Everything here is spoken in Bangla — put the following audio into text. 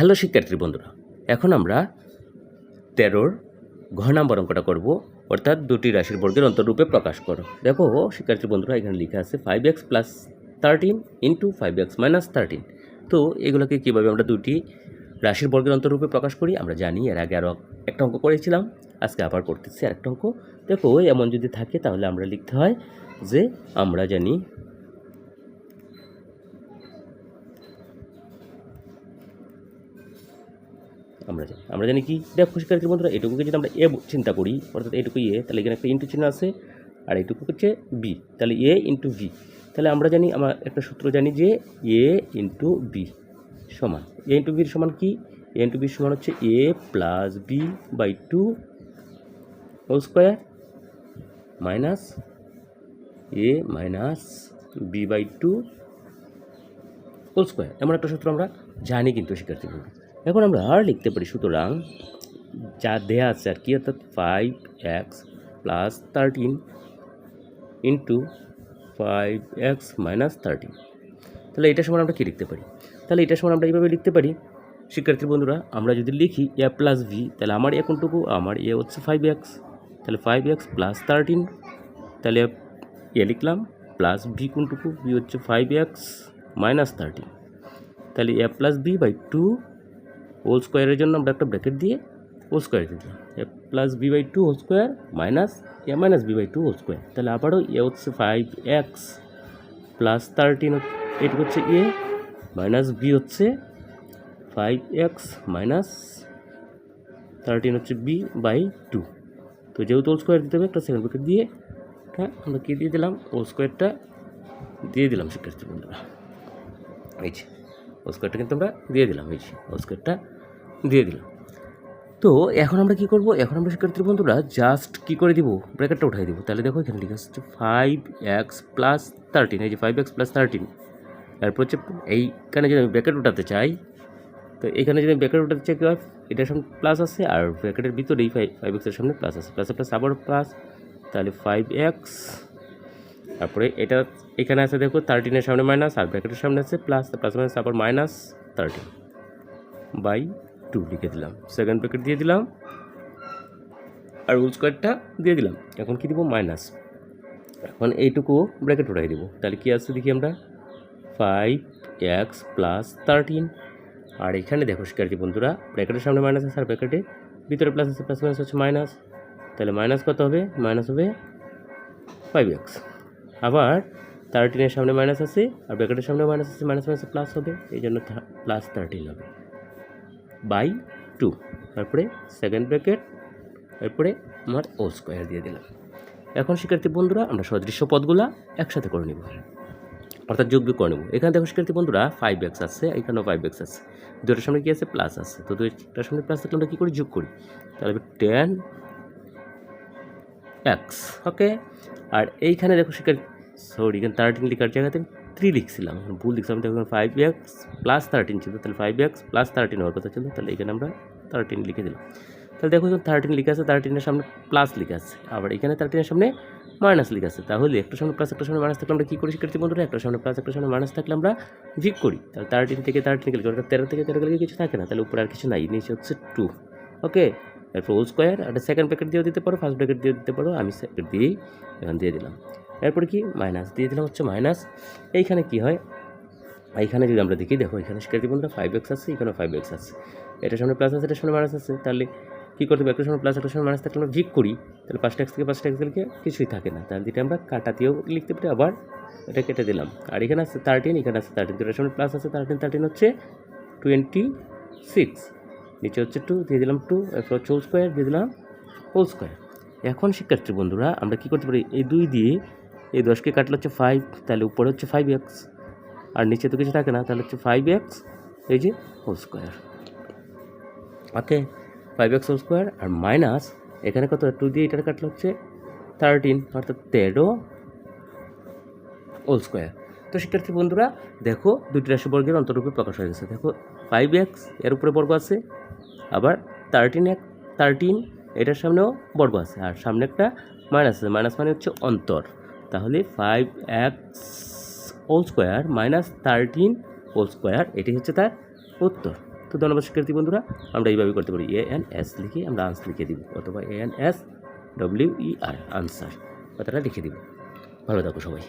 হ্যালো শিক্ষার্থী বন্ধুরা, এখন আমরা তেরোর ঘ নাম্বার অঙ্কটা করব, অর্থাৎ দুটি রাশির বর্গের অন্তরূপে প্রকাশ করো। দেখো শিক্ষার্থী বন্ধুরা, এখানে লেখা আছে five x plus thirteen into five x minus thirteen তো এগুলোকে কীভাবে আমরা দুটি রাশির বর্গের অন্তরূপে প্রকাশ করি, আমরা জানি, এর আগে আরও একটা অঙ্ক করেছিলাম, আজকে আবার করতেছি আরেকটা অঙ্ক। দেখো, এমন যদি থাকে তাহলে আমরা লিখতে হয় যে আমরা জানি আমরা জানি। আমরা জানি কি? দেখো শিক্ষার্থী বন্ধুরা, এটুকুকে যদি আমরা এ চিন্তা করি, অর্থাৎ এটুকু এ, তাহলে এখানে একটা ইন্টু চিহ্ন আছে, আর এইটুকু হচ্ছে বি তাহলে এ ইন্টু ভি তাহলে আমরা জানি, আমার একটা সূত্র জানি যে এ ইন্টু বি সমান। এ ইন্টু বির সমান কি? এ ইন্টু বির সমান হচ্ছে a plus b by two whole square minus a minus b by two whole square এমন একটা সূত্র আমরা জানি কিন্তু, শিক্ষার্থী বন্ধু এখন আমরা আর লিখতে পারি, সুতরাং যা দেয়া আছে আর কি, অর্থাৎ five x plus thirteen into five x minus thirteen তাহলে এটার সময় আমরা কী লিখতে পারি? তাহলে এটার সময় আমরা এইভাবে লিখতে পারি? শিক্ষার্থী বন্ধুরা, আমরা যদি লিখি এ প্লাস ভি তাহলে আমার এ কোনটুকু? আমার এ হচ্ছে ফাইভ এক্স তাহলে ফাইভ এক্স প্লাস থার্টিন তাহলে এ লিখলাম প্লাস ভি কোনটুকু? ভি হচ্ছে ফাইভ এক্স মাইনাস থার্টিন তাহলে a plus b by two whole স্কোয়ারের জন্য আমরা একটা ব্র্যাকেট দিয়ে হোল স্কোয়ার দিলাম। A plus b by two whole square minus a minus b by two whole square তাহলে আবারও এ হচ্ছে ফাইভ এক্স প্লাস থার্টিন এটুকু হচ্ছে এ মাইনাস বি হচ্ছে ফাইভ এক্স মাইনাস থার্টিন হচ্ছে বি বাই টু তো যেহেতু হোল স্কোয়ার দিতে হবে, একটা সেকেন্ড ব্র্যাকেট দিয়ে হ্যাঁ আমরা কী দিয়ে দিলাম? হোল স্কোয়ারটা দিয়ে দিলাম শিক্ষার্থী বন্ধুরা। এই যে। ওস্কারটা কিন্তু আমরা দিয়ে দিলাম, এই যে দিয়ে দিলাম। তো এখন আমরা কি করব? এখন আমরা শিক্ষার্থী বন্ধুরা জাস্ট কি করে দিব? ব্র্যাকেটটা উঠাই দিব। তাহলে দেখো এখানে লিখে আসছে ফাইভ এক্স প্লাস থার্টিন এই যে ফাইভ এক্স প্লাস থার্টিন তারপর হচ্ছে এইখানে যদি আমি ব্র্যাকেট উঠাতে চাই, তো এখানে যদি ব্র্যাকেট উঠাতে চাই কি হয়? এটার সামনে প্লাস আছে আর ব্র্যাকেটের ভিতরে এই ফাইভ ফাইভ এক্সের সামনে প্লাস আছে। প্লাসে প্লাস আবার প্লাস তাহলে ফাইভ এক্স তারপরে এটা এখানে আছে দেখো থার্টিনের সামনে মাইনাস আর ব্র্যাকেটের সামনে আছে প্লাস প্লাস মাইনাস আবার মাইনাস থার্টিন বাই টু লিখে দিলাম। সেকেন্ড ব্র্যাকেট দিয়ে দিলাম, আর রুল স্কোয়ারটা দিয়ে দিলাম। এখন কি দিব? মাইনাস এখন এইটুকু ব্র্যাকেট উঠাই দিব। তাহলে কী আসছে দেখি আমরা? ফাইভ এক্স প্লাস থার্টিন আর এখানে দেখো শিক্ষার্থী বন্ধুরা ব্র্যাকেটের সামনে মাইনাস আছে আর ব্র্যাকেটে ভিতরে প্লাস আছে প্লাস মাইনাস হচ্ছে মাইনাস তাহলে মাইনাস কত হবে? মাইনাস হবে ফাইভ এক্স আবার থার্টিনের সামনে মাইনাস আছে, আর ব্র্যাকেটের সামনে মাইনাস আছে মাইনাস মাইনাসে প্লাস হবে, এই জন্য প্লাস থার্টিন হবে। বাই টু তারপরে সেকেন্ড ব্র্যাকেট তারপরে আমার ও স্কোয়ার দিয়ে দিলাম। এখন শিক্ষার্থী বন্ধুরা, আমরা সদৃশ্য পদগুলা একসাথে করে নেব। অর্থাৎ যোগ করে নেব। এখানে দেখো শিক্ষার্থী বন্ধুরা ফাইভ এক্স আছে, এখানেও ফাইভ এক্স আছে। দুটোর সামনে কী আছে? প্লাস আছে। তো দুইটার সামনে প্লাস থাকলে আমরা কী করি? যোগ করি। তাহলে টেন এক্স ওকে আর এইখানে দেখো শিক্ষার্থী সরি এখানে থার্টিন লিখার জায়গাতে থ্রি লিখছিলাম। ভুল লিখছিলাম দেখুন ফাইভ এক্স প্লাস থার্টিন ছিল, তাহলে ফাইভ এক্স প্লাস থার্টিন হওয়ার কথা ছিল, তাহলে এখানে আমরা থার্টিন লিখে দিলাম। তাহলে দেখো যখন থার্টিন লিখে আছে থার্টিনের সামনে প্লাস লিখে আছে, আবার এখানে থার্টিনের সামনে মাইনাস লিখে আছে। তাহলে একটা সামনে প্লাস একটা সামনে মাইনাস থাকলে আমরা কী করি শিক্ষার্থী বন্ধুরা? একটা সামনে প্লাস একটা সামনে মাইনাস থাকলে আমরা ভিক করি। তাহলে থার্টিন থেকে থার্টিন গেলে তেরো থেকে তেরো গেলে কিছু থাকে না, তাহলে উপরে আর কিছু নাই, নিচে হচ্ছে টু ওকে এরপর হোল স্কোয়ার একটা সেকেন্ড প্যাকেট দিয়েও দিতে পারো ফার্স্ট প্যাকেট দিয়ে দিতে পারো, আমি সেকেন্ড দিয়েই এখান দিয়ে দিলাম। এরপর কি? মাইনাস দিয়ে দিলাম হচ্ছে মাইনাস এইখানে কি হয়? এইখানে যদি আমরা দেখি, দেখো এখানে শিক্ষার্থী বন্ধুরা ফাইভ এক্স আছে এখানে ফাইভ এক্স আছে। এটার সামনে প্লাস আছে এটার সামনে মাইনাস আছে। তাহলে কী করতে হবে? একটা সময় প্লাস একটা সময় মাইনাস থাকলে আমরা ভিক করি। তাহলে পাঁচটা এক্স থেকে পাঁচটা এক্স লিখে কিছুই থাকে না। তাহলে যেটা আমরা কাটা দিয়েও লিখতে পারি, আবার এটা কেটে দিলাম। আর এখানে আছে থার্টিন এখানে আছে থার্টিন দুটার সামনে প্লাস আছে থার্টিন থার্টিন হচ্ছে টোয়েন্টি সিক্স নিচে হচ্ছে টু দিয়ে দিলাম টু এরপর হচ্ছে হোল স্কোয়ার দিয়ে দিলাম হোল স্কোয়ার এখন শিক্ষার্থী বন্ধুরা, আমরা কী করতে পারি? এই দুই দিয়ে এই দশকে কাটলে হচ্ছে ফাইভ তাহলে উপরে হচ্ছে ফাইভ এক্স আর নিচে তো কিছু থাকে না, তাহলে হচ্ছে ফাইভ এক্স এই যে whole square okay five x whole square আর মাইনাস এখানে কত? টু দিয়ে এটার কাটলে হচ্ছে থার্টিন অর্থাৎ তেরো হোল স্কোয়ার তো শিক্ষার্থী বন্ধুরা, দেখো দুটি রাশি বর্গের অন্তরূপে প্রকাশ হয়ে গেছে। দেখো ফাইভ এক্সের উপরে বর্গ আছে আবার থার্টিন এক থার্টিন এটার সামনেও বর্গ আছে, আর সামনে একটা মাইনাস আছে মাইনাস মানে হচ্ছে অন্তর। তাহলে five x whole square minus thirteen whole square এটি হচ্ছে তার উত্তর। তো ধন্যবাদ শিক্ষার্থী বন্ধুরা, আমরা এইভাবে করতে পারি। এ এন এস লিখে আমরা আনসার লিখে দিব, অথবা A N S W E R answer কথাটা লিখে দিব। ভালো থাকো সবাই।